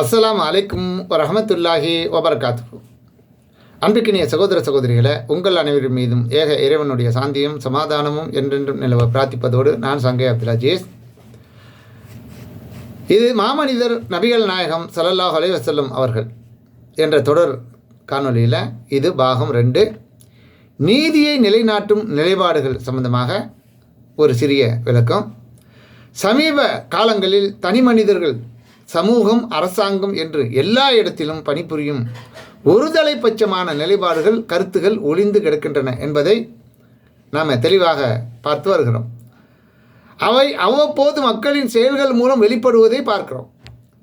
அஸ்லாம் அலைக்கும் வரஹமத்துல்லாஹி வபர்காத்து அன்பிக்கினிய சகோதர சகோதரிகளை உங்கள் அனைவரின் மீதும் ஏக இறைவனுடைய சாந்தியும் சமாதானமும் என்றென்றும் நிலவ பிரார்த்திப்பதோடு நான் சங்கை அப்துல் அஜீஸ். இது மாமனிதர் நபிகள் நாயகம் ஸல்லல்லாஹு அலைஹி வஸல்லம் அவர்கள் என்ற தொடர் காணொளியில் இது பாகம் ரெண்டு. நீதியை நிலைநாட்டும் நிலைப்பாடுகள் சம்பந்தமாக ஒரு சிறிய விளக்கம். சமீப காலங்களில் தனி மனிதர்கள் சமூகம் அரசாங்கம் என்று எல்லா இடத்திலும் பணிபுரியும் ஒருதலைப்பட்சமான நிலைப்பாடுகள் கருத்துகள் ஒளிந்து கிடக்கின்றன என்பதை நாம் தெளிவாக பார்த்து வருகிறோம். அவை அவ்வப்போது மக்களின் செயல்கள் மூலம் வெளிப்படுவதை பார்க்கிறோம்.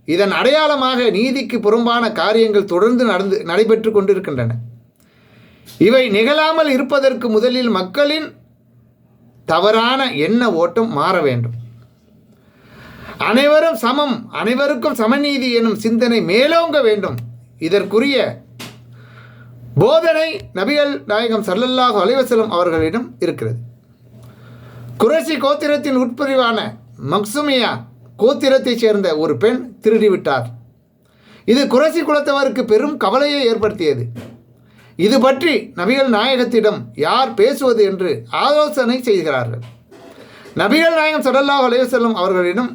இதன் அடையாளமாக நீதிக்கு புறம்பான காரியங்கள் தொடர்ந்து நடந்து நடைபெற்று கொண்டிருக்கின்றன. இவை நிகழாமல் இருப்பதற்கு முதலில் மக்களின் தவறான எண்ண ஓட்டம் மாற வேண்டும். அனைவரும் சமம். அனைவருக்கும் சமநீதி எனும் சிந்தனை மேலோங்க வேண்டும். இதற்குரிய போதனை நபிகள் நாயகம் சல்லல்லாஹு அலைவசலம் அவர்களிடம் இருக்கிறது. குரசி கோத்திரத்தின் உட்பிரிவான மக்சுமியா கோத்திரத்தைச் சேர்ந்த ஒரு பெண் திருடிவிட்டார். இது குரசி குலத்தவருக்கு பெரும் கவலையை ஏற்படுத்தியது. இது பற்றி நபிகள் நாயகத்திடம் யார் பேசுவது என்று ஆலோசனை செய்கிறார்கள். நபிகள் நாயகம் சல்லல்லாஹு அலைவசல்லம் அவர்களிடம்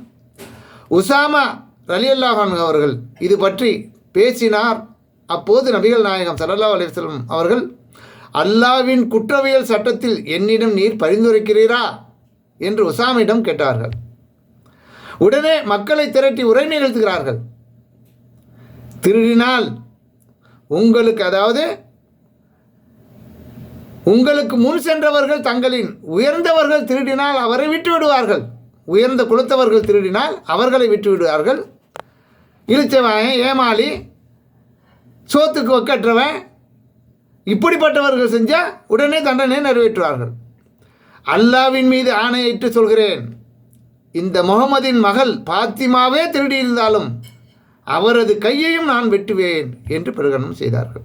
உசாமா ரலியல்லாஹான் அவர்கள் இது பற்றி பேசினார். அப்போது நபிகள் நாயகம் சல்லா அலிஸ்லம் அவர்கள் அல்லாவின் குற்றவியல் சட்டத்தில் என்னிடம் நீர் பரிந்துரைக்கிறீரா? என்று உசாமிடம் கேட்டார்கள். உடனே மக்களை திரட்டி உரை நிகழ்த்துகிறார்கள் திருடினால் உங்களுக்கு அதாவது உங்களுக்கு முன் சென்றவர்கள் தங்களின் உயர்ந்தவர்கள் திருடினால் அவரை விட்டு விடுவார்கள் உயர்ந்த குலத்தவர்கள் திருடினால் அவர்களை விட்டு விடுவார்கள் இழிச்சவன் ஏமாளி சோத்துக்கு ஒக்கற்றவன் இப்படிப்பட்டவர்கள் செஞ்சால் உடனே தண்டனை நிறைவேற்றுவார்கள். அல்லாவின் மீது ஆணையிட்டு சொல்கிறேன். இந்த முகமதின் மகள் பாத்திமாவே திருடியிருந்தாலும் அவரது கையையும் நான் வெட்டுவேன் என்று பிரகடனம் செய்தார்கள்.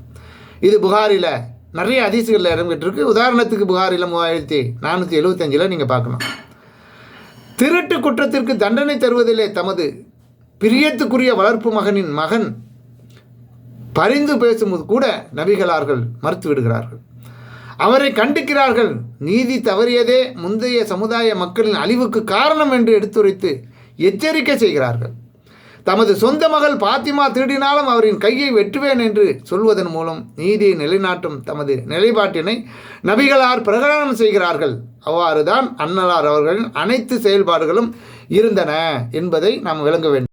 இது புகாரில் நிறைய அதிசுகளில் இடம்பெற்றிருக்கு உதாரணத்துக்கு புகாரில் மூவாயிரத்தி நானூற்றி எழுபத்தஞ்சில் நீங்கள் பார்க்கலாம். திருட்டு குற்றத்திற்கு தண்டனை தருவதிலே தமது பிரியத்துக்குரிய வளர்ப்பு மகனின் மகன் பரிந்து பேசும்போது கூட நபிகளார்கள் மறுத்து விடுகிறார்கள் அவரை கண்டிக்கிறார்கள் நீதி தவறியதே முந்தைய சமுதாய மக்களின் அழிவுக்கு காரணம் என்று எடுத்துரைத்து எச்சரிக்கை செய்கிறார்கள். தமது சொந்த மகள் பாத்திமா திருடினாலும் அவரின் கையை வெட்டுவேன் என்று சொல்வதன் மூலம் நீதியை நிலைநாட்டும் தமது நிலைப்பாட்டினை நபிகளார் பிரகடனம் செய்கிறார்கள். அவ்வாறுதான் அன்னலார் அவர்களின் அனைத்து செயல்பாடுகளும் இருந்தன என்பதை நாம் விளங்க வேண்டும்.